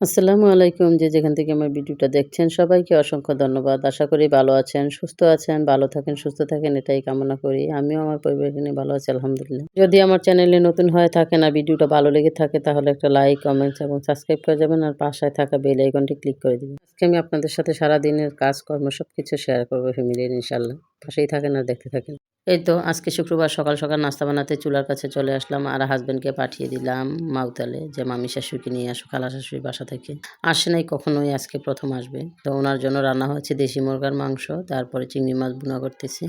আসসালামু আলাইকুম যে যেখান থেকে আমার ভিডিওটা দেখছেন সবাইকে অসংখ্য ধন্যবাদ। আশা করি ভালো আছেন, সুস্থ আছেন, ভালো থাকেন, সুস্থ থাকেন এটাই কামনা করি। আমিও আমার পরিবারকে নিয়ে ভালো আছি আলহামদুলিল্লাহ। যদি আমার চ্যানেলে নতুন হয়ে থাকে না ভিডিওটা ভালো লেগে থাকে তাহলে একটা লাইক, কমেন্টস এবং সাবস্ক্রাইব করে যাবেন আর পাশায় থাকা বেল আইকনটি ক্লিক করে দিবেন। আজকে আমি আপনাদের সাথে সারা সারাদিনের কাজকর্ম সবকিছু শেয়ার করব ফ্যামিলির ইনশাল্লাহ পাশেই থাকেন আর দেখতে থাকেন। এই তো আজকে শুক্রবার সকাল, সকাল নাস্তা বানাতে চুলার কাছে চলে আসলাম আর হাসব্যান্ডকে পাঠিয়ে দিলাম মাউতালে যে মামি শাশুড়িকে নিয়ে আসো খালা শাশুড়ির বাসা থেকে। আসে নাই কখনোই আজকে প্রথম আসবে। তো ওনার জন্য রান্না হয়েছে দেশি মুরগার মাংস, তারপরে চিংড়ি মাছ ভুনা করতেছি।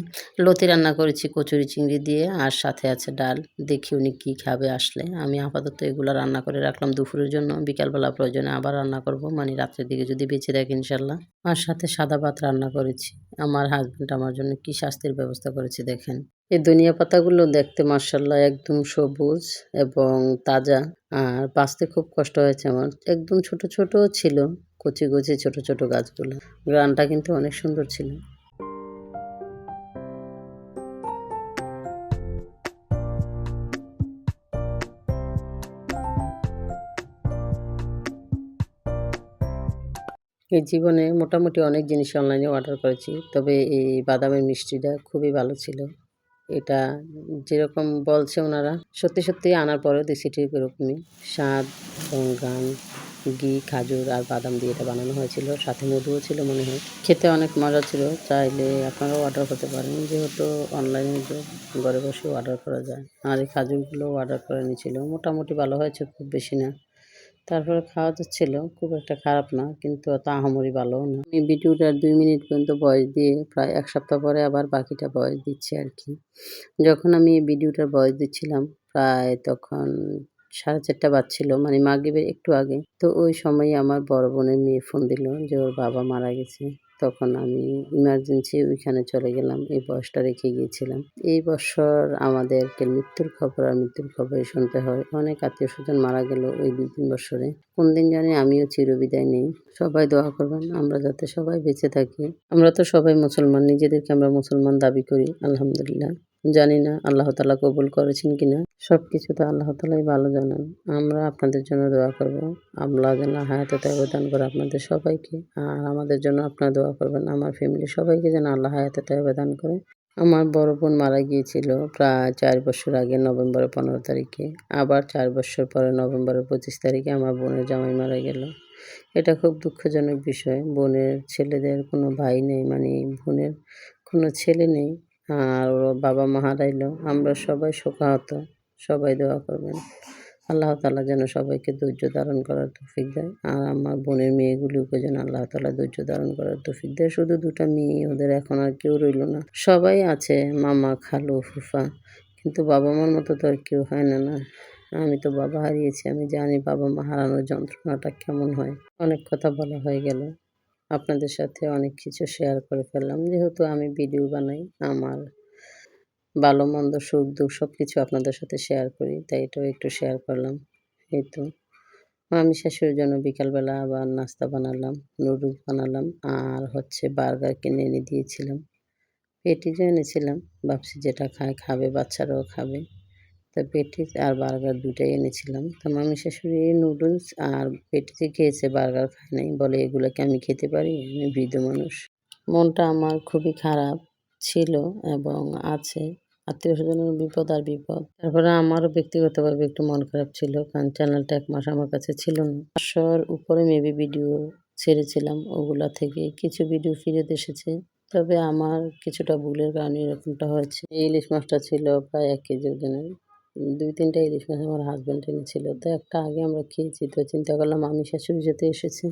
লতি রান্না করেছি কচুরি চিংড়ি দিয়ে আর সাথে আছে ডাল। দেখি উনি কী খাবে আসলে। আমি আপাতত এগুলো রান্না করে রাখলাম দুপুরের জন্য। বিকালবেলা প্রয়োজনে আবার রান্না করব মানে রাত্রের দিকে যদি বেঁচে থাকে ইনশাল্লাহ। আর সাথে সাদা ভাত রান্না করেছি। আমার হাসব্যান্ড আমার জন্য কি শাস্তির ব্যবস্থা করেছে দেখেন। এই ধনিয়া পাতাগুলো দেখতে মার্শাল্লাহ একদম সবুজ এবং তাজা। আর বাঁচতে খুব কষ্ট হয়েছে আমার। একদম ছোট ছোট ছিল, কচি কচি ছোট ছোট গাছগুলো। গ্রানটা কিন্তু অনেক সুন্দর ছিল। এই জীবনে মোটামুটি অনেক জিনিস অনলাইনে অর্ডার করেছি, তবে এই বাদামের মিষ্টিটা খুবই ভালো ছিল। এটা যেরকম বলছে ওনারা, সত্যি সত্যি আনার পরেও দেখছি ঠিক এরকমই। স্বাদ গান, ঘি, খাজুর আর বাদাম দিয়ে এটা বানানো হয়েছিল। সাথে মধুও ছিল মনে হয়। খেতে অনেক মজা ছিল। চাইলে আপনারাও অর্ডার করতে পারেন। যেহেতু অনলাইনে ঘরে বসে অর্ডার করা যায়। আর এই খাজুরগুলো অর্ডার করে নিয়েছিল। মোটামুটি ভালো হয়েছে, খুব বেশি না। তারপরে খাওয়া তো ছিল, খুব একটা খারাপ না, কিন্তু অত আহামরি ভালো না। আমি ভিডিওটার দুই মিনিট পর্যন্ত বয়স দিয়ে প্রায় এক সপ্তাহ পরে আবার বাকিটা বয়স দিচ্ছি আর কি। যখন আমি ভিডিওটার বয়স দিচ্ছিলাম, প্রায় তখন সাড়ে চারটা বাজছিল মানে মাগিবের একটু আগে। তো ওই সময় আমার বড় বোনের মেয়ে ফোন দিল যে ওর বাবা মারা গেছে। তখন আমি ইমার্জেন্সি ওইখানে চলে গেলাম, এই বয়সটা রেখে গিয়েছিলাম। এই বছর আমাদেরকে মৃত্যুর খবর আর মৃত্যুর খবরই শুনতে হয়। অনেক আত্মীয় স্বজন মারা গেল ওই দুই তিন বছরে। কোন দিন জানি আমিও চিরবিদায় নেই। সবাই দোয়া করবেন, আমরা যাতে সবাই বেঁচে থাকি। আমরা তো সবাই মুসলমান, নিজেদেরকে আমরা মুসলমান দাবি করি, আলহামদুলিল্লাহ। জানি না আল্লাহ তালা কবুল করেছেন কিনা। সব কিছু তো আল্লাহ তালাই ভালো জানেন। আমরা আপনাদের জন্য দোয়া করব। আল্লাহ যেন হায়াতে তৈবাদান করে আপনাদের সবাইকে, আর আমাদের জন্য আপনারা দোয়া করবেন। আমার ফ্যামিলি সবাইকে যেন আল্লাহ হায়াতে তৈবাদান করে। আমার বড় বোন মারা গিয়েছিল প্রায় চার বছর আগে, নভেম্বরের পনেরো তারিখে। আবার চার বছর পরে, নভেম্বরের পঁচিশ তারিখে আমার বোনের জামাই মারা গেল। এটা খুব দুঃখজনক বিষয়। বোনের ছেলেদের কোনো ভাই নেই মানে বোনের কোনো ছেলে নেই। আর ওর বাবা মা হারাইলো, আমরা সবাই শোকাহত, সবাই দোয়া করবেন। আল্লাহ তালা যেন সবাইকে ধৈর্য ধারণ করার তৌফিক দেয়, আর আমার বোনের মেয়েগুলিকে যেন আল্লাহ তালা ধৈর্য ধারণ করার তৌফিক দেয়। শুধু দুটা মেয়ে, ওদের এখন আর কেউ রইল না। সবাই আছে, মামা, খালু, ফুফা, কিন্তু বাবা মার মতো তো আর কেউ হয় না না। আমি তো বাবা হারিয়েছি, আমি জানি বাবা মা হারানোর যন্ত্রণাটা কেমন হয়। অনেক কথা বলা হয়ে গেল। আপনাদের সাথে অনেক কিছু শেয়ার করে ফেললাম। যেহেতু আমি ভিডিও বানাই, আমার ভালো মন্দ সুখ দুঃখ সব কিছু আপনাদের সাথে শেয়ার করি, তাই এটাও একটু শেয়ার করলাম। এই তো। আমি শাশুড়ির জন্য বিকালবেলা আবার নাস্তা বানালাম নুডলস বানালাম, আর হচ্ছে বার্গার কিনে এনে দিয়েছিলাম। পেটিজও এনেছিলাম, ভাবছি যেটা খায়, খাবে, বাচ্চারাও খাবে। তা পেটিস আর বার্গার দুটাই এনেছিলাম। তো মামি শাশুড়ি নুডলস আর পেটিসে খেয়েছে, বার্গার খায় নাই। বলে, এগুলোকে আমি খেতে পারি? আমি বৃদ্ধ মানুষ। মনটা আমার খুবই খারাপ ছিল এবং আছে। আত্মীয় স্বজনের বিপদ আর বিপদ। তারপরে আমারও ব্যক্তিগতভাবে একটু মন খারাপ ছিল, কারণ চ্যানেলটা এক মাস আমার কাছে ছিল না। পাঁচশোর উপরে মেবি ভিডিও ছেড়েছিলাম, ওগুলা থেকে কিছু ভিডিও ফিরে এসেছে। তবে আমার কিছুটা ভুলের কারণে এরকমটা হয়েছে। ইলিশ মাছটা ছিল প্রায় এক কেজি ওজনের। দুই তিনটা ইলিশ মাছ আমার হাজব্যান্ড এনেছিল। তো একটা আগে আমরা খেয়েছি, তো চিন্তা করলাম আমি শাশুড়ি যেতে এসেছি।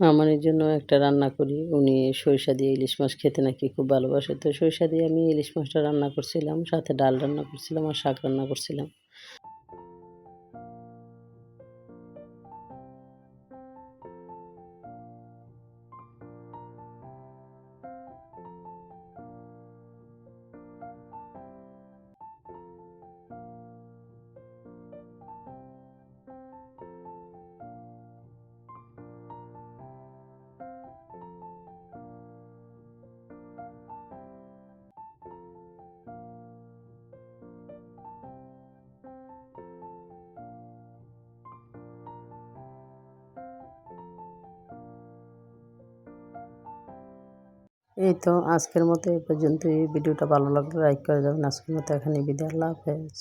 আমার জন্য একটা রান্না করি। উনি সরিষা দিয়ে ইলিশ মাছ খেতে নাকি খুব ভালোবাসে। তো সরিষা দিয়ে আমি ইলিশ মাছটা রান্না করছিলাম, সাথে ডাল রান্না করছিলাম আর শাক রান্না করছিলাম। এই তো আজকের মতো এই পর্যন্তই। ভিডিওটা ভালো লাগলে লাইক করে যাবেন আজকের মতো এখানে বিদায়। আল্লাহ হাফেজ।